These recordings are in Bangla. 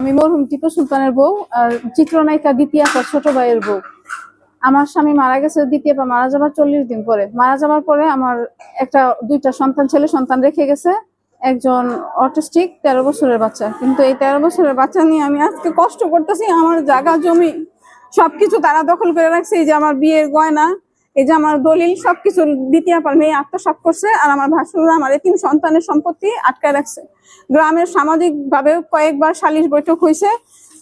আমি মরহুম টিপু সুলতানের বউ আর চিত্রনায়িকা দ্বিতীয় ছোট ভাইয়ের বউ। আমার স্বামী মারা গেছে, দ্বিতীয় মারা যাবার চল্লিশ দিন পরে। মারা যাবার পরে আমার একটা, দুইটা সন্তান, ছেলে সন্তান রেখে গেছে। একজন অটিস্টিক, তেরো বছরের বাচ্চা। কিন্তু এই তেরো বছরের বাচ্চা নিয়ে আমি আজকে কষ্ট করতেছি, আমার জায়গা জমি। সবকিছু তারা দখল করে রাখছে, এই যে আমার বিয়ের গয়না, এই যে আমার দলিল, সবকিছু দ্বিতীয় পার মেয়ে আত্মসাৎ করছে আর আমার ভাসুর আমার তিন সন্তানের সম্পত্তি আটকায় রাখছে। গ্রামের সামাজিক ভাবে কয়েকবার সালিশ বৈঠক হয়েছে।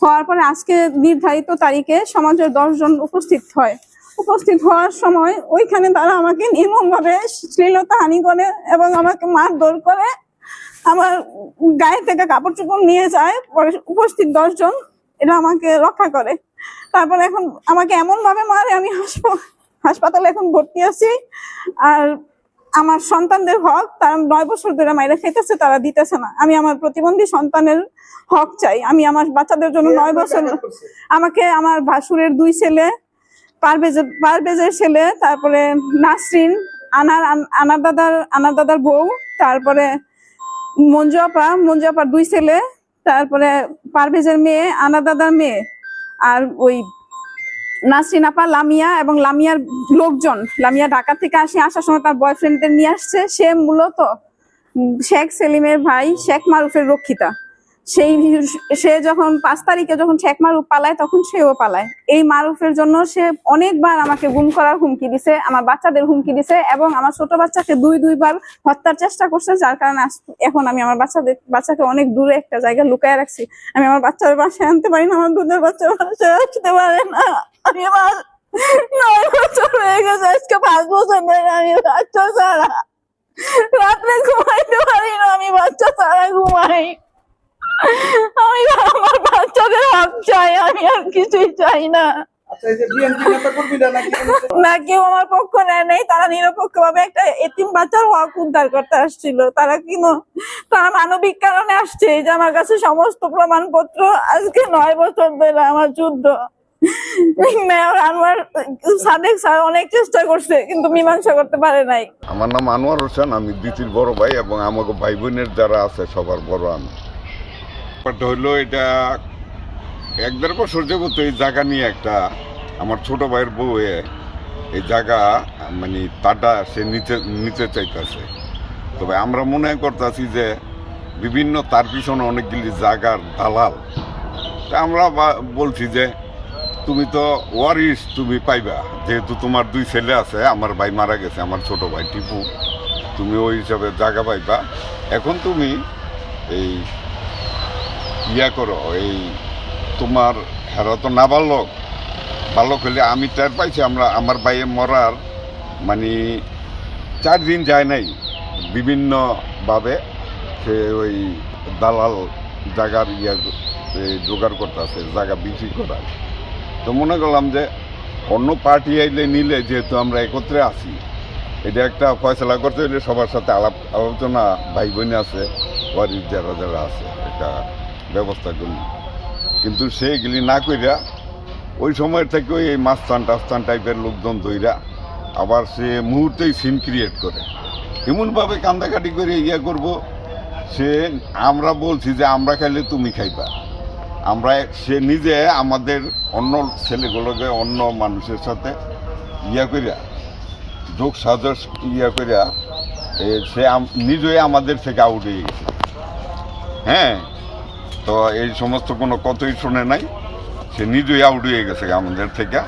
হওয়ার পরে আজকে নির্ধারিত তারিখে সমাজের দশজন উপস্থিত হয়। উপস্থিত হওয়ার সময় ওইখানে তারা আমাকে নির্মম ভাবে শ্লীলতা হানি করে এবং আমাকে মার মারধর করে আমার গায়ে থেকে কাপড় চোপড় নিয়ে যায়। উপস্থিত দশজন এরা আমাকে রক্ষা করে। তারপর এখন আমাকে এমন ভাবে মারে আমি হাসপাতাল হাসপাতালে এখন ভর্তি আছি। আর আমার সন্তানদের হক তারা নয় বছর ধরে মায়েরা খেতেছে তারা দিতেছে না। আমি আমার প্রতিবন্ধী সন্তানের হক চাই। আমি আমার বাচ্চাদের জন্য নয় বছর আমাকে আমার ভাসুরের দুই ছেলে পারভেজের পারভেজের ছেলে তারপরে নাসরিন আনার আনার দাদার আনার দাদার বউ তারপরে মঞ্জু আপা। মঞ্জু আপার দুই ছেলে তারপরে পারভেজের মেয়ে আনা দাদার মেয়ে আর ওই নাসরিন আপা, লামিয়া এবং লামিয়ার লোকজন। লামিয়া ঢাকা থেকে আসে, আসার সময় তার বয়ফ্রেন্ডদের নিয়ে আসছে। সে মূলত শেখ সেলিমের ভাই, শেখ মারুফের রক্ষিতা। সেই সে যখন পাঁচ তারিখে যখন শেখ মারুফ পালায়, তখন সেও পালায়। এই মারুফের জন্য সে অনেকবার আমাকে গুম করার হুমকি দিছে, আমার বাচ্চাদের হুমকি দিছে এবং আমার ছোট বাচ্চাকে দুই, দুইবার হত্যার চেষ্টা করছে, যার কারণে এখন আমি আমার বাচ্চাদের, বাচ্চাকে অনেক দূরে একটা জায়গায় লুকায় রাখছি। আমি আমার বাচ্চার বাসায় আনতে পারি না, আমার দুধের বাচ্চা বাসায় আসতে পারে না। আমি আমার নয় বছর হয়ে গেছে, আজকে পাঁচ বছর ধরে আমি বাচ্চা ছাড়া। রাত্রে ঘুমাইতে পারি না, আমি বাচ্চা ছাড়া ঘুমাই। আমি আমার বাচ্চাদের হক চাই আমি আর কিছুই চাই না। আচ্ছা এই যে বিএনপি নেতা কর্মীরা নাকি না কেউ আমার পক্ষ নেয় নেই তারা নিরপেক্ষ ভাবে একটা এতিম বাচ্চার হক উদ্ধার করতে আসছিল। তারা কিনো তারা মানবিক কারণে আসছে এই যে আমার কাছে সমস্ত প্রমাণপত্র আজকে নয় বছর ধরে আমার যুদ্ধ। মেয়র আনোয়ার সাদেক স্যার অনেক চেষ্টা করছে কিন্তু মীমাংসা করতে পারে নাই। আমার নাম আনোয়ার হোসেন আমি দ্বিতীয় বড় ভাই এবং আমাকে ভাই বোনের যারা আছে সবার বড় আমি। ব্যাপারটা হইল এটা এক দেড় বছর যাবত এই জায়গা নিয়ে একটা আমার ছোট ভাইয়ের বউ এ এই জায়গা মানে তাটা সে নিচে নিচে চাইতেছে। তবে আমরা মনে করতেছি যে বিভিন্ন তার পিছনে অনেকগুলি জায়গার দালাল। তা আমরা বলছি যে তুমি তো ওয়ারিস তুমি পাইবা। যেহেতু তোমার দুই ছেলে আছে, আমার ভাই মারা গেছে, আমার ছোট ভাই টিপু। তুমি ওই হিসাবে জায়গা পাইবা। এখন তুমি এই ইয়া করো, এই তোমার হেরা তো না বালক বালক হলে আমি টের পাইছি, আমরা, আমার ভাইয়ে মরার মানে চার দিন যায় নাই। বিভিন্নভাবে সে ওই দালাল জায়গার ইয়া জোগাড় করতে আছে জায়গা বিক্রি করার। তো মনে করলাম যে অন্য পার্টি আইলে নিলে, যেহেতু আমরা একত্রে আছি, এটা একটা ফয়সলা করতে হলে সবার সাথে আলাপ, আলোচনা ভাই বোন আছে, ওয়ারিস যারা যারা আছে, একটা ব্যবস্থা করি কিন্তু সেইগুলি না কইরা ওই সময় থেকে ওই মাস্তান টাস্তান টাইপের লোকজন দইরা আবার সে মুহূর্তেই সিন ক্রিয়েট করে। এমনভাবে কান্দাকাটি করে ইয়ে করব, সে আমরা বলছি যে আমরা খাইলে তুমি খাইবা। আমরা সে নিজে আমাদের অন্য ছেলেগুলোকে, অন্য মানুষের সাথে ইয়া করিয়া যোগ সাজস ইয়া করিয়া সে নিজেই আমাদের থেকে আউট হয়ে গেছে। হ্যাঁ? তো এই সমস্ত কোনো কথাই শুনে নাই সে নিজেই আউট হয়ে গেছে আমাদের থেকে।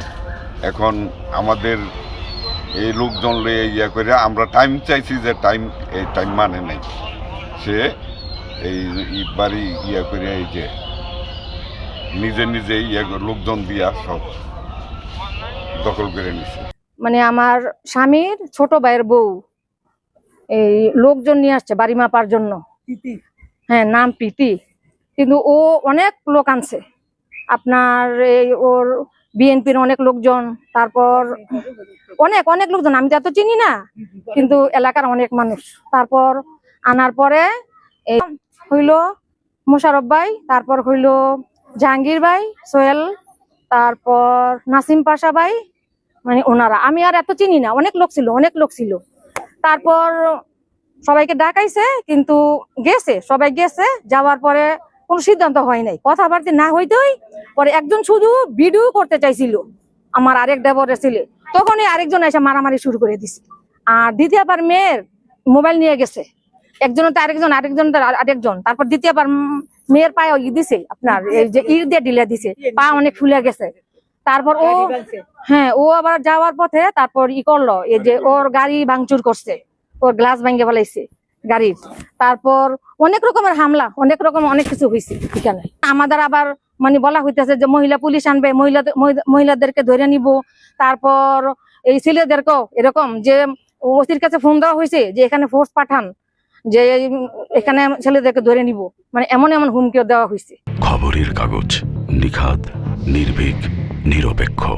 এখন আমাদের এই লোকজন লয়ে ইয়া করে আমরা টাইম চাইছি যে টাইম এই টাইম মানে নাই। সে এই ই বাড়ি ইয়া করে এই যে নিজে নিজে ইয়া করে লোকজন দিয়া সব দখল করে নিছে। মানে আমার স্বামীর ছোট ভাইয়ের বউ এই লোকজন নিয়ে আসছে বাড়ি মাপার জন্য। হ্যাঁ নাম প্রীতি। কিন্তু ও অনেক লোক আনছে। আপনার এই ওর বিএনপির অনেক লোকজন, তারপর অনেক অনেক লোকজন, আমি তো এত চিনি না, কিন্তু এলাকার অনেক মানুষ। তারপর আনার পরে এই হইল মোশারফ ভাই, তারপর হইল জাহাঙ্গীর ভাই, সোহেল, তারপর নাসিম পাশা ভাই মানে ওনারা। আমি আর এত চিনি না, অনেক লোক ছিল, অনেক লোক ছিল। তারপর সবাইকে ডাকাইছে, কিন্তু গেছে, সবাই গেছে, যাওয়ার পরে কোনো সিদ্ধান্ত হয় নাই। কথাবার্তা না হইতেই পরে একজন শুধু ভিডিও করতে চাইছিল আমার আরেক দেবরের ছেলে। তখনই আরেকজন এসে মারামারি শুরু করে দিছে। আর দ্বিতীয়বার মেয়ের মোবাইল নিয়ে গেছে। একজন তো আরেকজন আরেকজন আরেকজন। তারপর দ্বিতীয়বার মেয়ের পায়ে ই দিছে আপনার এই যে ইট দিয়ে ঢিলে দিছে পা অনেক ফুলে গেছে। তারপর ও হ্যাঁ ও আবার যাওয়ার পথে তারপর ই করল এই যে ওর গাড়ি ভাঙচুর করছে ওর গ্লাস ভাঙে ফেলাইছে। গাড়ির। তারপর অনেক রকমের হামলা, অনেক রকম অনেক কিছু হয়েছে এখানে। আমাদের আবার মানে বলা হইতেছে যে মহিলা পুলিশ আনবে, মহিলা- মহিলাদেরকে ধরে নিব। তারপর এই ছেলেদেরকেও এরকম যে ওসির কাছে ফোন দেওয়া হয়েছে যে এখানে ফোর্স পাঠান, যে এখানে ছেলেদেরকে ধরে নিব। মানে এমন এমন হুমকিও দেওয়া হয়েছে খবরের কাগজ নিখাদ, নির্ভীক, নিরপেক্ষ।